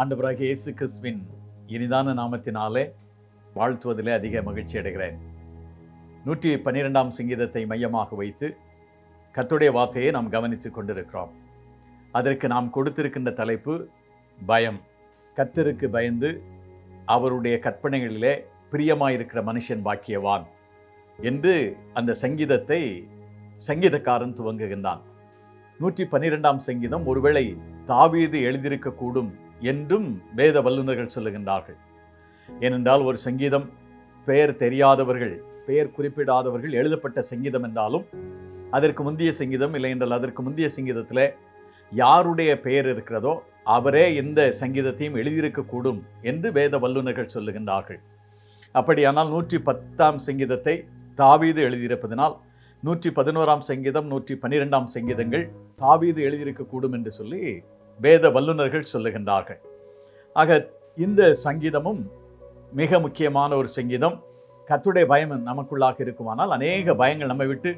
ஆண்டவராக இயேசு கிறிஸ்துவின் இனிதான நாமத்தினாலே வாழ்த்துவதிலே அதிக மகிழ்ச்சி அடைகிறேன். நூற்றி பன்னிரெண்டாம் சங்கீதத்தை மையமாக வைத்து கத்துடைய வார்த்தையை நாம் கவனித்துக் கொண்டிருக்கிறோம். அதற்கு நாம் கொடுத்திருக்கின்ற தலைப்பு பயம். கத்தருக்கு பயந்து அவருடைய கற்பனைகளிலே பிரியமாயிருக்கிற மனுஷன் பாக்கியவான் என்று அந்த சங்கீதத்தை சங்கீதக்காரன் துவங்குகின்றான். நூற்றி பன்னிரெண்டாம் சங்கீதம் ஒருவேளை தாவீது எழுதியிருக்கக்கூடும் என்றும் வேத வல்லுநர்கள் சொல்லுகின்றார்கள். ஏனென்றால் ஒரு சங்கீதம் பெயர் தெரியாதவர்கள் பெயர் குறிப்பிடாதவர்கள் எழுதப்பட்ட சங்கீதம் என்றாலும் அதற்கு முந்தைய சங்கீதம் இல்லை என்றால் அதற்கு முந்தைய சங்கீதத்தில் யாருடைய பெயர் இருக்கிறதோ அவரே இந்த சங்கீதத்தையும் எழுதியிருக்கக்கூடும் என்று வேத வல்லுநர்கள் சொல்லுகின்றார்கள். அப்படியானால் நூற்றி பத்தாம் சங்கீதத்தை தாவீது எழுதியிருப்பதனால் நூற்றி பதினோராம் சங்கீதம் நூற்றி பன்னிரெண்டாம் சங்கீதங்கள் தாவீது எழுதியிருக்கக்கூடும் என்று சொல்லி வேத வல்லுநர்கள் சொல்லுகின்றார்கள். ஆக இந்த சங்கீதமும் மிக முக்கியமான ஒரு சங்கீதம். கத்துடைய பயம் நமக்குள்ளாக இருக்குமானால் அநேக பயங்கள் நம்மை விட்டு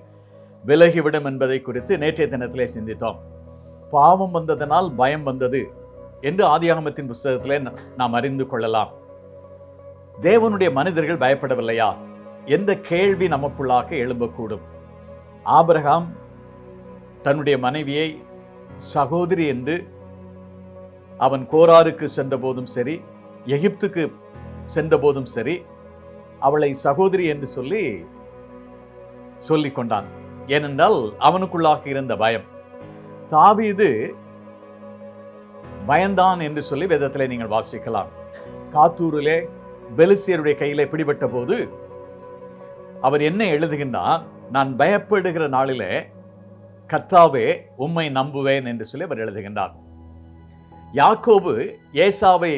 விலகிவிடும் என்பதை குறித்து நேற்றைய தினத்திலே சிந்தித்தோம். பாவம் வந்ததனால் பயம் வந்தது என்று ஆதியாகமத்தின் புஸ்தகத்திலே நாம் அறிந்து கொள்ளலாம். தேவனுடைய மனிதர்கள் பயப்படவில்லையா? எந்த கேள்வி நமக்குள்ளாக எழும்பக்கூடும். ஆபரகாம் தன்னுடைய மனைவியை சகோதரி என்று அவன் கோராருக்கு சென்ற போதும் சரி எகிப்துக்கு சென்ற போதும் சரி அவளை சகோதரி என்று சொல்லி சொல்லி கொண்டான் ஏனென்றால் அவனுக்குள்ளாக இருந்த பயம். தாவீது பயந்தான் என்று சொல்லி வேதத்தில் நீங்கள் வாசிக்கலாம். காத்தூரிலே பெலிசியருடைய கையிலே பிடிபட்ட போது அவர் என்ன எழுதுகின்றார் நான் பயப்படுகிற நாளிலே கத்தாவே உம்மை நம்புவேன் என்று சொல்லி அவர் எழுதுகின்றார். யாக்கோபு ஏசாவை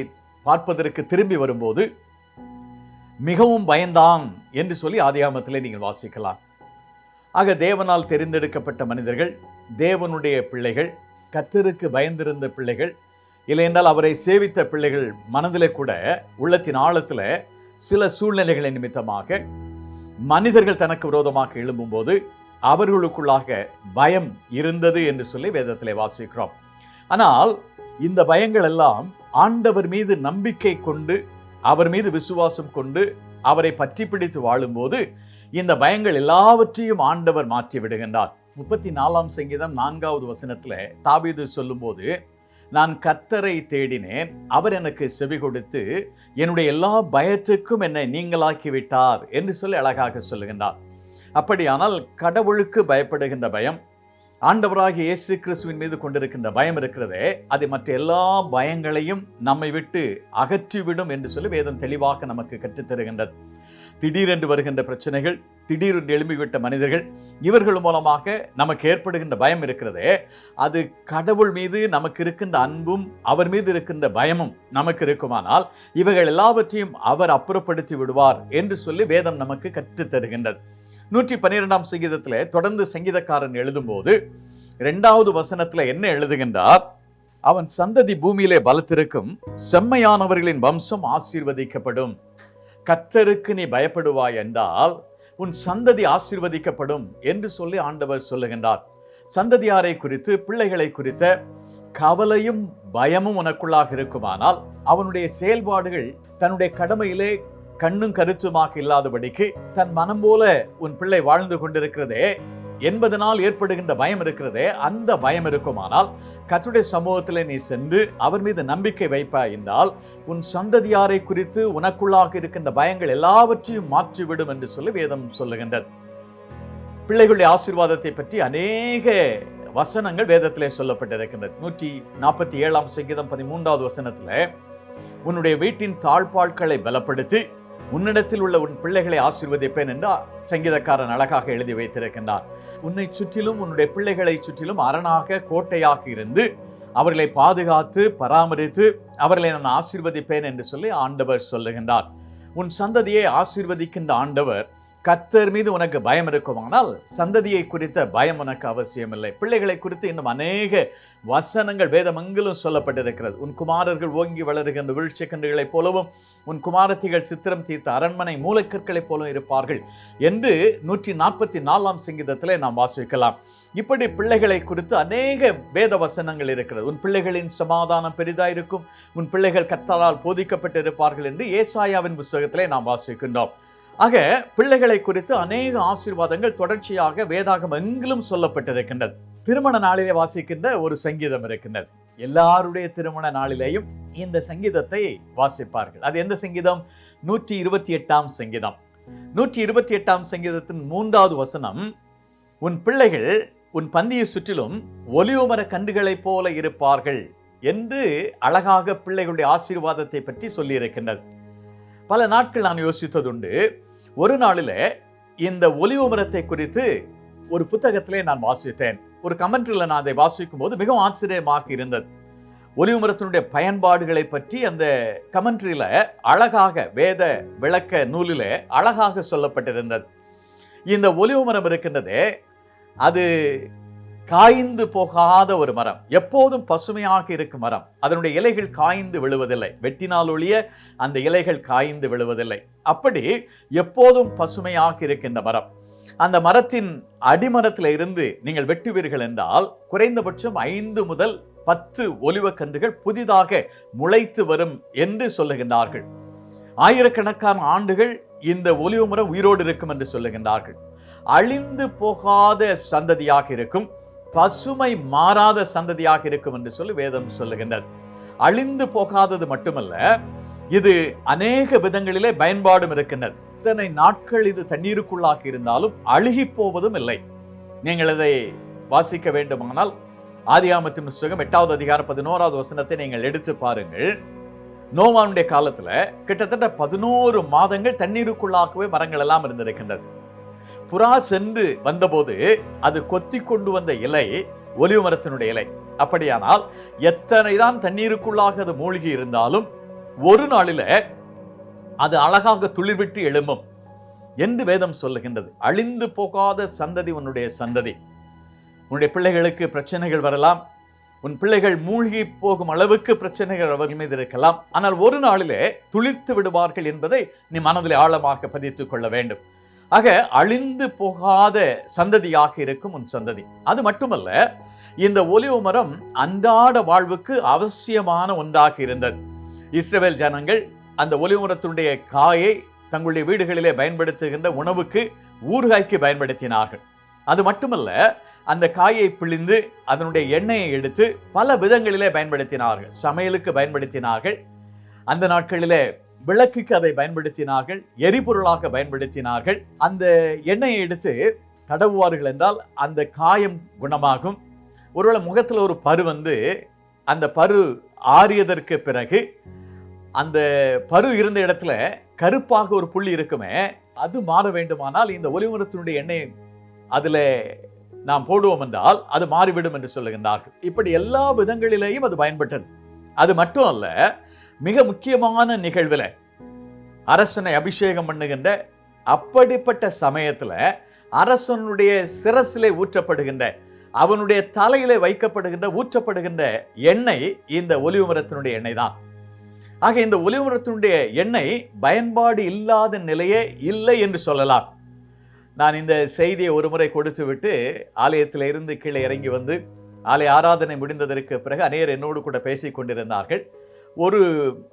பார்ப்பதற்கு திரும்பி வரும்போது மிகவும் பயந்தான் என்று சொல்லி ஆதியாமத்திலே நீங்கள் வாசிக்கலாம். ஆக தேவனால் தெரிந்தெடுக்கப்பட்ட மனிதர்கள் தேவனுடைய பிள்ளைகள் கத்தருக்கு பயந்திருந்த பிள்ளைகள் இல்லையென்றால் அவரை சேவித்த பிள்ளைகள் மனதிலே கூட உள்ளத்தின் ஆழத்தில் சில சூழ்நிலைகளை நிமித்தமாக மனிதர்கள் தனக்கு விரோதமாக எழும்பும்போது அவர்களுக்குள்ளாக பயம் இருந்தது என்று சொல்லி வேதத்தில் வாசிக்கிறோம். ஆனால் இந்த பயங்கள் எல்லாம் ஆண்டவர் மீது நம்பிக்கை கொண்டு அவர் மீது விசுவாசம் கொண்டு அவரை பற்றி பிடித்து வாழும்போது இந்த பயங்கள் எல்லாவற்றையும் ஆண்டவர் மாற்றி விடுகின்றார். முப்பத்தி நாலாம் சங்கீதம் நான்காவது வசனத்தில் தாபீது சொல்லும்போது நான் கத்தரை தேடினேன் அவர் எனக்கு செவி கொடுத்து என்னுடைய எல்லா பயத்துக்கும் என்னை நீங்களாக்கிவிட்டார் என்று சொல்லி அழகாக சொல்லுகின்றார். அப்படியானால் கடவுளுக்கு பயப்படுகின்ற பயம் ஆண்டவராக இயேசு கிறிஸ்துவின் மீது கொண்டிருக்கின்ற பயம் இருக்கிறதே அது மற்ற எல்லா பயங்களையும் நம்மை விட்டு அகற்றிவிடும் என்று சொல்லி வேதம் தெளிவாக நமக்கு கற்றுத்தருகின்றது திடீரென்று வருகின்ற பிரச்சனைகள் திடீரென்று எழும்பிவிட்ட மனிதர்கள் இவர்கள் மூலமாக நமக்கு ஏற்படுகின்ற பயம் இருக்கிறதே அது கடவுள் மீது நமக்கு இருக்கின்ற அன்பும் அவர் மீது இருக்கின்ற பயமும் நமக்கு இருக்குமானால் இவைகள் எல்லாவற்றையும் அவர் அப்புறப்படுத்தி விடுவார் என்று சொல்லி வேதம் நமக்கு கற்றுத் தருகின்றது. நூற்றி பன்னிரெண்டாம் சங்கீதத்தில் தொடர்ந்து சங்கீதக்காரன் எழுதும்போது இரண்டாவது வசனத்தில் என்ன எழுதுகின்றார்? அவன் சந்ததி பூமியிலே பலத்திருக்கும் செம்மையானவர்களின் வம்சம் ஆசீர்வதிக்கப்படும். கத்தருக்கு நீ பயப்படுவாய் என்றால் உன் சந்ததி ஆசீர்வதிக்கப்படும் என்று சொல்லி ஆண்டவர் சொல்லுகின்றார். சந்ததியாரை குறித்து பிள்ளைகளை குறித்த கவலையும் பயமும் உனக்குள்ளாக இருக்குமானால் அவனுடைய செயல்பாடுகள் தன்னுடைய கடமையிலே கண்ணும் கருத்துமாக இல்லாதபடிக்கு தன் மனம் போல உன் பிள்ளை வாழ்ந்து கொண்டிருக்கிறதே என்பதனால் ஏற்படுகின்ற பயம் இருக்கிறதே அந்த பயம் இருக்குமானால் கத்துடைய சமூகத்தில் நீ சென்று அவர் மீது நம்பிக்கை வைப்பாய் என்றால் உன் சந்ததியாரை குறித்து உனக்குள்ளாக இருக்கின்ற பயங்கள் எல்லாவற்றையும் மாற்றிவிடும் என்று சொல்லி வேதம் சொல்லுகின்றது. பிள்ளைகளுடைய ஆசீர்வாதத்தை பற்றி அநேக வசனங்கள் வேதத்திலே சொல்லப்பட்டிருக்கின்றது. நூற்றி நாற்பத்தி ஏழாம் சங்கீதம் பதிமூன்றாவது வசனத்துல உன்னுடைய வீட்டின் தாழ்பாட்களை பலப்படுத்தி உன்னிடத்தில் உள்ள உன் பிள்ளைகளை ஆசீர்வதிப்பேன் என்று சங்கீதக்காரன் அழகாக எழுதி வைத்திருக்கின்றார் உன்னை சுற்றிலும் உன்னுடைய பிள்ளைகளை சுற்றிலும் அரணாக கோட்டையாக இருந்து அவர்களை பாதுகாத்து பராமரித்து அவர்களை நான் ஆசீர்வதிப்பேன் என்று சொல்லி ஆண்டவர் சொல்லுகின்றார். உன் சந்ததியை ஆசிர்வதிக்கின்ற ஆண்டவர் கத்தர் மீது உனக்கு பயம் இருக்குமானால் சந்ததியை குறித்த பயம் உனக்கு அவசியமில்லை. பிள்ளைகளை குறித்து இன்னும் அநேக வசனங்கள் வேதமங்களும் சொல்லப்பட்டிருக்கிறது. உன் குமாரர்கள் ஓங்கி வளருகின்ற வீழ்ச்சி கன்றுகளைப் போலவும் உன் குமாரத்திகள் சித்திரம் தீர்த்த அரண்மனை மூலக்கற்களைப் போலவும் இருப்பார்கள் என்று நூற்றி நாற்பத்தி நாலாம் சங்கீதத்திலே நாம் வாசிக்கலாம். இப்படி பிள்ளைகளை குறித்து அநேக வேத வசனங்கள் இருக்கிறது. உன் பிள்ளைகளின் சமாதானம் பெரிதாயிருக்கும். உன் பிள்ளைகள் கத்தரால் போதிக்கப்பட்டிருப்பார்கள் என்று ஏசாயாவின் புஸ்தகத்திலே நாம் வாசிக்கின்றோம். ஆக பிள்ளைகளை குறித்து அநேக ஆசீர்வாதங்கள் தொடர்ச்சியாக வேதாகம் எங்கிலும் சொல்லப்பட்டிருக்கின்றது. திருமண நாளிலே வாசிக்கின்ற ஒரு சங்கீதம் இருக்கின்றது. எல்லாருடைய திருமண நாளிலேயும் இந்த சங்கீதத்தை வாசிப்பார்கள். அது எந்த சங்கீதம்? நூற்றி இருபத்தி எட்டாம் சங்கீதம். நூற்றி இருபத்தி எட்டாம் சங்கீதத்தின் மூன்றாவது வசனம் உன் பிள்ளைகள் உன் பந்தியை சுற்றிலும் ஒலிவுமர கன்றுகளைப் போல இருப்பார்கள் என்று அழகாக பிள்ளைகளுடைய ஆசீர்வாதத்தை பற்றி சொல்லியிருக்கின்றது. பல நாட்கள் நான் யோசித்ததுண்டு. ஒரு நாளில் இந்த ஒலிவு மரத்தை குறித்து ஒரு புத்தகத்திலே நான் வாசித்தேன். ஒரு கமெண்ட்ரியில் நான் அதை வாசிக்கும் போது மிகவும் ஆச்சரியமாக இருந்தது. ஒலிவு மரத்தினுடைய பயன்பாடுகளை பற்றி அந்த கமெண்ட்ரியில் அழகாக வேத விளக்க நூலில் அழகாக சொல்லப்பட்டிருந்தது. இந்த ஒலிவு மரம் இருக்கின்றதே அது காய்ந்து போகாத ஒரு மரம். எப்போதும் பசுமையாக இருக்கும் மரம். அதனுடைய இலைகள் காய்ந்து விழுவதில்லை. வெட்டினால் ஒழிய அந்த இலைகள் காய்ந்து விழுவதில்லை. அப்படி எப்போதும் பசுமையாக இருக்கின்ற மரம். அந்த மரத்தின் அடிமரத்தில் இருந்து நீங்கள் வெட்டுவீர்கள் என்றால் குறைந்தபட்சம் ஐந்து முதல் பத்து ஒலிவக்கன்றுகள் புதிதாக முளைத்து வரும் என்று சொல்லுகின்றார்கள். ஆயிரக்கணக்கான ஆண்டுகள் இந்த ஒலிவு மரம் உயிரோடு இருக்கும் என்று சொல்லுகின்றார்கள். அழிந்து போகாத சந்ததியாக இருக்கும். பசுமை மாறாத சந்ததியாக இருக்கும் என்று சொல்லி வேதம் சொல்லுகின்றது. அழிந்து போகாதது மட்டுமல்ல இது அநேக விதங்களிலே பயன்பாடும் இருக்கின்றது. இத்தனை நாட்கள் இது தண்ணீருக்குள்ளாக இருந்தாலும் அழுகி போவதும் இல்லை. நீங்கள் இதை வாசிக்க வேண்டுமானால் ஆதியாமத்தின் புஸ்தகம் எட்டாவது அதிகாரம் பதினோராவது வசனத்தை நீங்கள் எடுத்து பாருங்கள். நோவானுடைய காலத்துல கிட்டத்தட்ட பதினோரு மாதங்கள் தண்ணீருக்குள்ளாகவே மரங்கள் எல்லாம் இருந்திருக்கின்றது. புறா சென்று வந்தபோது அது கொத்தி கொண்டு வந்த இலை ஒலிவு மரத்தினுடைய இலை. அப்படியானால் எத்தனை தான் தண்ணீருக்குள்ளாக அது மூழ்கி இருந்தாலும் ஒரு நாளில அது அழகாக துளிர்விட்டு எழும்பும் என்று வேதம் சொல்லுகின்றது. அழிந்து போகாத சந்ததி உன்னுடைய சந்ததி. உன்னுடைய பிள்ளைகளுக்கு பிரச்சனைகள் வரலாம். உன் பிள்ளைகள் மூழ்கி போகும் அளவுக்கு பிரச்சனைகள் அவர்கள் மீது இருக்கலாம். ஆனால் ஒரு நாளிலே துளிர்த்து விடுவார்கள் என்பதை நீ மனதில் ஆழமாக பதித்துக் கொள்ள வேண்டும். ஆக அழிந்து போகாத சந்ததியாக இருக்கும் உன் சந்ததி. அது மட்டுமல்ல இந்த ஒலிவு மரம் அன்றாட வாழ்வுக்கு அவசியமான ஒன்றாக இருந்தது. இஸ்ரேல் ஜனங்கள் அந்த ஒலிவு மரத்தினுடைய காயை தங்களுடைய வீடுகளிலே பயன்படுத்துகின்ற உணவுக்கு ஊறுகாய்க்கு பயன்படுத்தினார்கள். அது மட்டுமல்ல அந்த காயை பிழிந்து அதனுடைய எண்ணெயை எடுத்து பல விதங்களிலே பயன்படுத்தினார்கள். சமையலுக்கு பயன்படுத்தினார்கள். அந்த நாட்களிலே விளக்குக்கு அதை பயன்படுத்தினார்கள் எரிபொருளாக பயன்படுத்தினார்கள். அந்த எண்ணெயை எடுத்து தடவுவார்கள் என்றால் அந்த காயம் குணமாகும். ஒருவேளை முகத்தில் ஒரு பரு வந்து அந்த பரு ஆறியதற்கு பிறகு அந்த பரு இருந்த இடத்துல கருப்பாக ஒரு புள்ளி இருக்குமே அது மாற வேண்டுமானால் இந்த ஒலிமரத்தினுடைய எண்ணெய் அதில் நாம் போடுவோம் என்றால் அது மாறிவிடும் என்று சொல்லுகின்றார்கள். இப்படி எல்லா விதங்களிலேயும் அது பயன்பட்டது. அது மட்டும் அல்ல மிக முக்கியமான நிகழ்வில் அரசனை அபிஷேகம் பண்ணுகின்ற அப்படிப்பட்ட சமயத்துல அரசனுடைய சிரசிலே ஊற்றப்படுகின்ற அவனுடைய தலையிலே வைக்கப்படுகின்ற ஊற்றப்படுகின்ற எண்ணெய் இந்த ஒலிவுமரத்தினுடைய எண்ணெய் தான். ஆக இந்த ஒலிவுமரத்தினுடைய எண்ணெய் பயன்பாடு இல்லாத நிலையே இல்லை என்று சொல்லலாம். நான் இந்த செய்தியை ஒரு முறை கொடுத்து விட்டு ஆலயத்திலிருந்து கீழே இறங்கி வந்து ஆலய ஆராதனை முடிந்ததற்கு பிறகு அநேர் என்னோடு கூட பேசிக் கொண்டிருந்தார்கள். ஒரு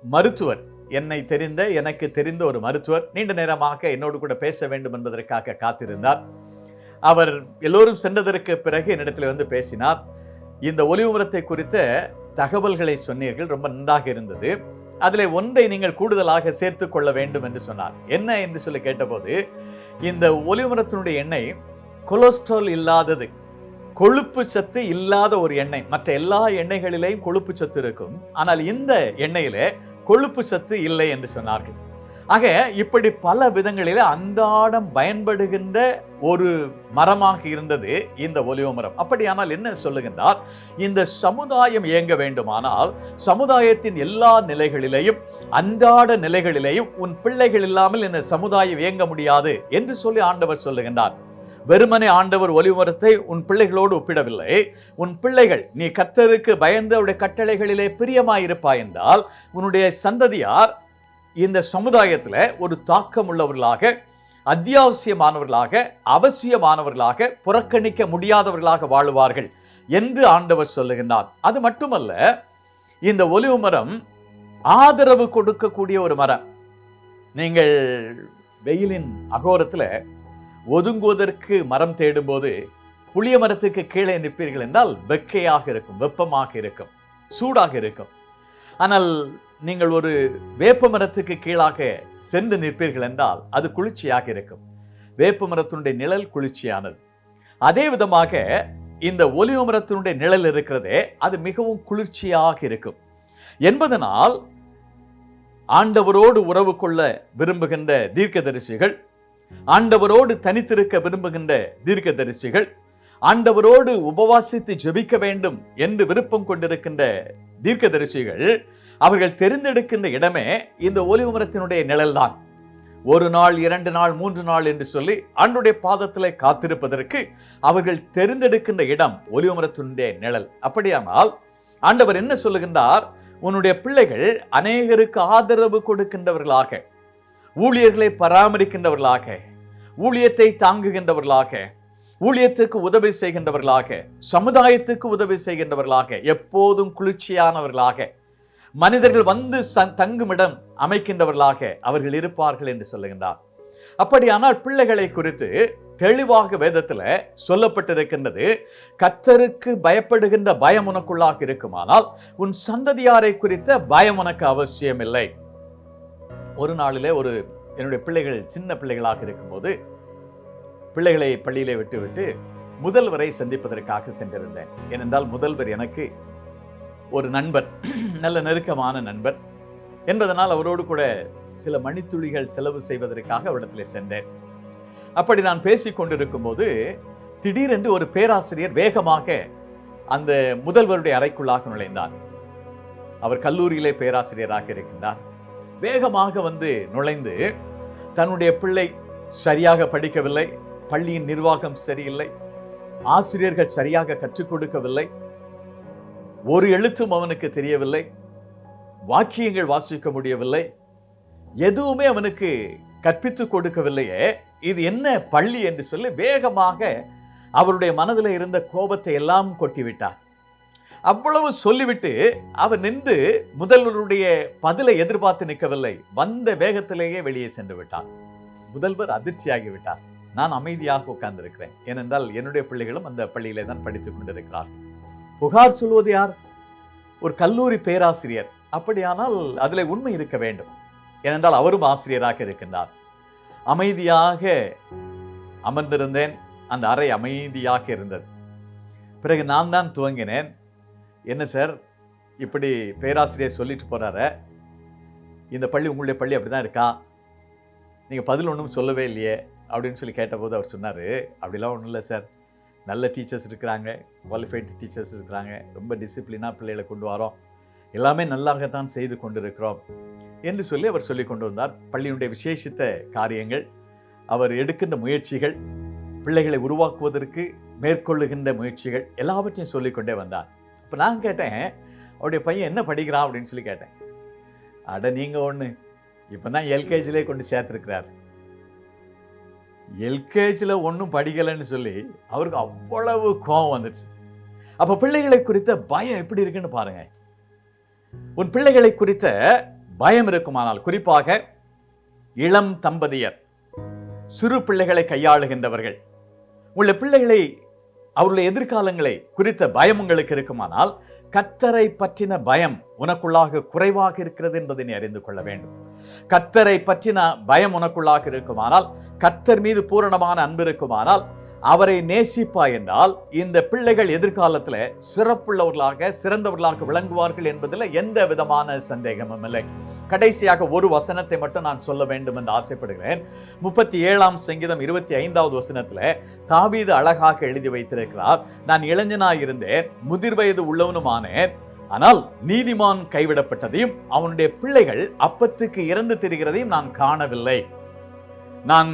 மருத்துவர் என்னை தெரிந்த எனக்கு தெரிந்த ஒரு மருத்துவர் நீண்ட நேரமாக என்னோடு கூட பேச வேண்டும் என்பதற்காக காத்திருந்தார். அவர் எல்லோரும் சென்றதற்கு பிறகு என்னிடத்தில் வந்து பேசினார். இந்த ஒலிவுமரத்தை குறித்த தகவல்களை சொன்னீர்கள் ரொம்ப நன்றாக இருந்தது. அதில் ஒன்றை நீங்கள் கூடுதலாக சேர்த்து கொள்ள வேண்டும் என்று சொன்னார். என்ன என்று சொல்லி கேட்டபோது இந்த ஒலிவுமரத்தினுடைய எண்ணெய் கொலஸ்ட்ரால் இல்லாதது கொழுப்பு சத்து இல்லாத ஒரு எண்ணெய். மற்ற எல்லா எண்ணெய்களிலேயும் கொழுப்பு சத்து இருக்கும். ஆனால் இந்த எண்ணெயிலே கொழுப்பு சத்து இல்லை என்று சொன்னார்கள். ஆக இப்படி பல விதங்களில் அன்றாடம் பயன்படுகின்ற ஒரு மரமாக இருந்தது இந்த ஒலிவ மரம். அப்படியானால் என்ன சொல்லுகின்றார்? இந்த சமுதாயம் இயங்க வேண்டுமானால் சமுதாயத்தின் எல்லா நிலைகளிலேயும் அன்றாட நிலைகளிலேயும் உன் பிள்ளைகள் இல்லாமல் இந்த சமுதாயம் இயங்க முடியாது என்று சொல்லி ஆண்டவர் சொல்லுகின்றார். வெறுமனே ஆண்டவர் ஒளிமரத்தை உன் பிள்ளைகளோடு ஒப்பிடவில்லை. உன் பிள்ளைகள் நீ கத்தருக்கு பயந்து அவருடைய கட்டளைகளிலே பிரியமாயிருப்பாய் என்றால் உன்னுடைய சந்ததியார் இந்த சமுதாயத்தில் ஒரு தாக்கம் உள்ளவர்களாக அத்தியாவசியமானவர்களாக அவசியமானவர்களாக புறக்கணிக்க முடியாதவர்களாக வாழுவார்கள் என்று ஆண்டவர் சொல்லுகின்றார். அது மட்டுமல்ல இந்த ஒலிவு மரம் ஆதரவு கொடுக்கக்கூடிய ஒரு மரம். நீங்கள் வெயிலின் அகோரத்தில் ஒதுங்குவதற்கு மரம் தேடும்போது புளிய மரத்துக்கு கீழே நிற்பீர்கள் என்றால் வெக்கையாக இருக்கும் வெப்பமாக இருக்கும் சூடாக இருக்கும். ஆனால் நீங்கள் ஒரு வேப்ப மரத்துக்கு கீழாக சென்று நிற்பீர்கள் என்றால் அது குளிர்ச்சியாக இருக்கும். வேப்ப மரத்தினுடைய நிழல் குளிர்ச்சியானது. அதே விதமாக இந்த ஒலிவ மரத்தினுடைய நிழல் இருக்கிறதே அது மிகவும் குளிர்ச்சியாக இருக்கும். என்பதனால் ஆண்டவரோடு உறவு கொள்ள விரும்புகின்ற தீர்க்கதரிசிகள் ஆண்டவரோடு தனித்திருக்க விரும்புகின்ற தீர்க்கதரிசிகள் ஆண்டவரோடு உபவாசித்து ஜெபிக்க வேண்டும் என்று விருப்பம் கொண்டிருக்கின்ற தீர்க்கதரிசிகள் அவர்கள் தெரிந்தெடுக்கின்ற இடமே இந்த ஒலிவமரத்தினுடைய நிழல்தான். ஒரு நாள் இரண்டு நாள் மூன்று நாள் என்று சொல்லி ஆண்டுடைய பாதத்திலே காத்திருப்பதற்கு அவர்கள் தெரிந்தெடுக்கின்ற இடம் ஒலிவ மரத்தினுடைய நிழல். அப்படியானால் ஆண்டவர் என்ன சொல்லுகின்றார்? உன்னுடைய பிள்ளைகள் அநேகருக்கு ஆதரவு கொடுக்கின்றவர்களாக ஊழியர்களை பராமரிக்கின்றவர்களாக ஊழியத்தை தாங்குகின்றவர்களாக ஊழியத்துக்கு உதவி செய்கின்றவர்களாக சமுதாயத்துக்கு உதவி செய்கின்றவர்களாக எப்போதும் குளிர்ச்சியானவர்களாக மனிதர்கள் வந்து தங்குமிடம் அமைக்கின்றவர்களாக அவர்கள் இருப்பார்கள் என்று சொல்லுகின்றார். அப்படியானால் பிள்ளைகளை குறித்து தெளிவாக வேதத்துல சொல்லப்பட்டிருக்கின்றது கத்தருக்கு பயப்படுகின்ற பயம் உனக்குள்ளாக இருக்குமானால் உன் சந்ததியாரை குறித்த பயம் உனக்கு அவசியமில்லை. ஒரு நாளிலே ஒரு என்னுடைய பிள்ளைகள் சின்ன பிள்ளைகளாக இருக்கும்போது பிள்ளைகளை பள்ளியிலே விட்டுவிட்டு முதல்வரை சந்திப்பதற்காக சென்றிருந்தேன். ஏனென்றால் முதல்வர் எனக்கு ஒரு நண்பர் நல்ல நெருக்கமான நண்பர். என்பதனால் அவரோடு கூட சில மணித்துளிகள் செலவு செய்வதற்காக அவரிடத்தில் சென்றேன். அப்படி நான் பேசிக் கொண்டிருக்கும் போது திடீரென்று ஒரு பேராசிரியர் வேகமாக அந்த முதல்வருடைய அறைக்குள்ளாக நுழைந்தார். அவர் கல்லூரியிலே பேராசிரியராக இருக்கின்றார். வேகமாக வந்து நுழைந்து தன்னுடைய பிள்ளை சரியாக படிக்கவில்லை பள்ளியின் நிர்வாகம் சரியில்லை ஆசிரியர்கள் சரியாக கற்றுக் கொடுக்கவில்லை ஒரு எழுத்தும் அவனுக்கு தெரியவில்லை வாக்கியங்கள் வாசிக்க முடியவில்லை எதுவுமே அவனுக்கு கற்பித்துக் கொடுக்கவில்லையே இது என்ன பள்ளி என்று சொல்லி வேகமாக அவருடைய மனதில் இருந்த கோபத்தை எல்லாம் கொட்டிவிட்டார். அவ்வளவு சொல்லிவிட்டு அவர் நின்று முதல்வருடைய பதிலை எதிர்பார்த்து நிற்கவில்லை. வந்த வேகத்திலேயே வெளியே சென்று விட்டார். முதல்வர் அதிர்ச்சியாகி விட்டார். நான் அமைதியாக உட்கார்ந்திருக்கிறேன். ஏனென்றால் என்னுடைய பிள்ளைகளும் அந்த பள்ளியிலே தான் படித்துக் கொண்டிருக்கிறார். புகார் சொல்வது யார்? ஒரு கல்லூரி பேராசிரியர். அப்படியானால் அதில் உண்மை இருக்க வேண்டும். ஏனென்றால் அவரும் ஆசிரியராக இருக்கின்றார். அமைதியாக அமர்ந்திருந்தேன். அந்த அறை அமைதியாக இருந்தது. பிறகு நான் தான் துவங்கினேன். என்ன சார்? இப்படி பேராசிரியர் சொல்லிட்டு போகிறாரு இந்த பள்ளி உங்களுடைய பள்ளி அப்படிதான் இருக்கா? நீங்கள் பதில் ஒன்றும் சொல்லவே இல்லையே அப்படின்னு சொல்லி கேட்டபோது அவர் சொன்னார் அப்படிலாம் ஒன்றும் இல்லை சார். நல்ல டீச்சர்ஸ் இருக்கிறாங்க குவாலிஃபைடு டீச்சர்ஸ் இருக்கிறாங்க. ரொம்ப டிசிப்ளினாக பிள்ளைகளை கொண்டு வரோம். எல்லாமே நல்லாகத்தான் செய்து கொண்டிருக்கிறோம். என்று சொல்லி அவர் சொல்லி கொண்டு வந்தார். பள்ளியினுடைய விசேஷித்த காரியங்கள் அவர் எடுக்கின்ற முயற்சிகள் பிள்ளைகளை உருவாக்குவதற்கு மேற்கொள்ளுகின்ற முயற்சிகள் எல்லாவற்றையும் சொல்லிக்கொண்டே வந்தார். இப்போ நான் கேட்டேன் அவருடைய பையன் என்ன படிக்கிறான் அப்படின்னு சொல்லி கேட்டேன். அட நீங்கள் ஒன்று இப்போ தான் எல்கேஜிலே கொண்டு சேர்த்துருக்கிறார். எல்கேஜியில் ஒன்றும் படிக்கலைன்னு சொல்லி அவருக்கு அவ்வளவு கோபம் வந்துடுச்சு அப்போ பிள்ளைகளை குறித்த பயம் எப்படி இருக்குன்னு பாருங்க. உன் பிள்ளைகளை குறித்த பயம் இருக்குமானால் குறிப்பாக இளம் தம்பதியர் சிறு பிள்ளைகளை கையாளுகின்றவர்கள். உள்ள பிள்ளைகளை அவருடைய எதிர்காலங்களை குறித்த பயம் உங்களுக்கு இருக்குமானால் கத்தரை பற்றின பயம் உனக்குள்ளாக குறைவாக இருக்கிறது என்பதை நீ அறிந்து கொள்ள வேண்டும். கத்தரை பற்றின பயம் உனக்குள்ளாக இருக்குமானால் கத்தர் மீது பூரணமான அன்பு இருக்குமானால் அவரை நேசிப்பா என்றால் இந்த பிள்ளைகள் எதிர்காலத்துல சிறப்புள்ளவர்களாக சிறந்தவர்களாக விளங்குவார்கள் என்பதில் எந்த விதமான சந்தேகமும் இல்லை. கடைசியாக ஒரு வசனத்தை மட்டும் நான் சொல்ல வேண்டும் என்று ஆசைப்படுகிறேன். முப்பத்தி ஏழாம் சங்கீதம் இருபத்தி ஐந்தாவது வசனத்தில் தாவீது அழகாக எழுதி வைத்திருக்கிறார். நான் இளைஞனாக இருந்தேன் முதிர் வயது உள்ளவனுமானேன். ஆனால் நீதிமான் கைவிடப்பட்டதையும் அவனுடைய பிள்ளைகள் அப்பத்துக்கு இறந்து திரிகிறதையும் நான் காணவில்லை. நான்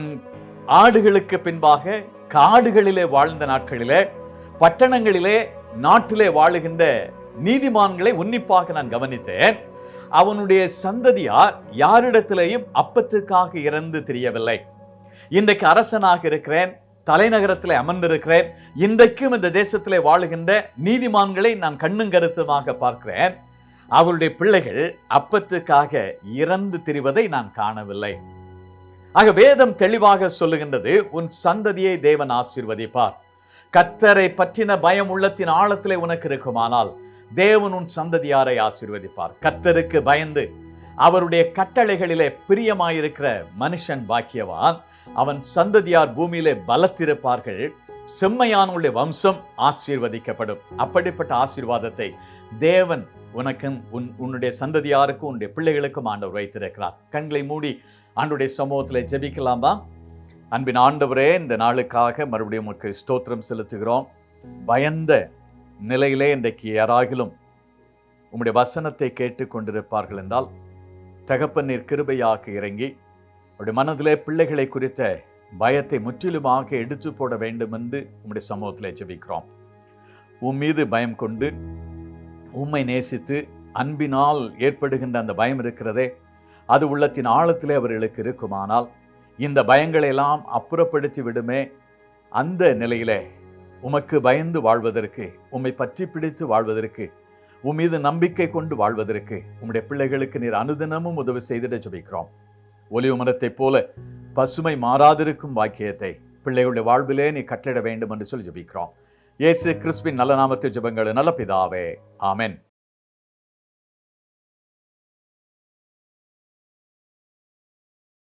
ஆடுகளுக்கு பின்பாக காடுகளிலே வாழ்ந்த நாட்களிலே பட்டணங்களிலே நாட்டிலே வாழுகின்ற நீதிமான்களை உன்னிப்பாக நான் கவனித்தேன். அவனுடைய சந்ததியார் யாரிடத்திலேயும் அப்பத்துக்காக இறந்து தெரியவில்லை. இன்றைக்கு அரசனாக இருக்கிறேன் தலைநகரத்தில் அமர்ந்திருக்கிறேன் இன்றைக்கும் இந்த தேசத்திலே வாழுகின்ற நீதிமான்களை நான் கண்ணும் கருத்துமாக பார்க்கிறேன். அவருடைய பிள்ளைகள் அப்பத்துக்காக இறந்து திரிவதை நான் காணவில்லை. ஆக வேதம் தெளிவாக சொல்லுகின்றது உன் சந்ததியை தேவன் ஆசீர்வதிப்பார். கத்தரை பற்றின பயம் உள்ளத்தின் ஆழத்திலே உனக்கு இருக்குமானால் தேவன் உன் சந்ததியாரை ஆசீர்வதிப்பார். கத்தருக்கு பயந்து அவருடைய கட்டளைகளிலே பிரியமாயிருக்கிற மனுஷன் பாக்கியவான். அவன் சந்ததியார் பூமியிலே பலத்திருப்பார்கள். செம்மையானுடைய வம்சம் ஆசீர்வதிக்கப்படும். அப்படிப்பட்ட ஆசீர்வாதத்தை தேவன் உனக்கும் உன் உன்னுடைய சந்ததியாருக்கும் உன்னுடைய பிள்ளைகளுக்கும் ஆண்டவர் வைத்திருக்கிறார். கண்களை மூடி ஆண்டுடைய சமூகத்தில் ஜெபிக்கலாமா அன்பின் ஆண்டவரே இந்த நாளுக்காக மறுபடியும் உனக்கு ஸ்தோத்திரம் செலுத்துகிறோம். பயந்த நிலையிலே இன்றைக்கு யாராகிலும் உம்முடைய வசனத்தை கேட்டு கொண்டிருப்பார்கள் என்றால் தகப்பன்னீர் கிருபையாக இறங்கி உடைய மனதிலே பிள்ளைகளை குறித்த பயத்தை முற்றிலுமாக எடுத்து போட வேண்டும் என்று உம்முடைய சமூகத்தில் ஜெபிக்கிறோம். உன் மீது பயம் கொண்டு உம்மை நேசித்து அன்பினால் ஏற்படுகின்ற அந்த பயம் இருக்கிறதே அது உள்ளத்தின் ஆழத்திலே அவர்களுக்கு இருக்குமானால் இந்த பயங்களை எல்லாம் அப்புறப்படுத்தி விடுமே அந்த நிலையிலே உமக்கு பயந்து வாழ்வதற்கு உம்மை பற்றி பிடித்து வாழ்வதற்கு உம் மீது நம்பிக்கை கொண்டு வாழ்வதற்கு உம்முடைய பிள்ளைகளுக்கு நீர் அனுதினமும் உதவி செய்திட ஜெபிக்கிறோம். ஒலி மரத்தைப் போல பசுமை மாறாதிருக்கும் வாக்கியத்தை பிள்ளைகளுடைய வாழ்விலே நீ கட்டிட வேண்டும் என்று சொல்லி ஜபிக்கிறோம். இயேசு கிறிஸ்துவின் நல்ல நாமத்தில் ஜெபங்கள் நல்ல பிதாவே. ஆமென்.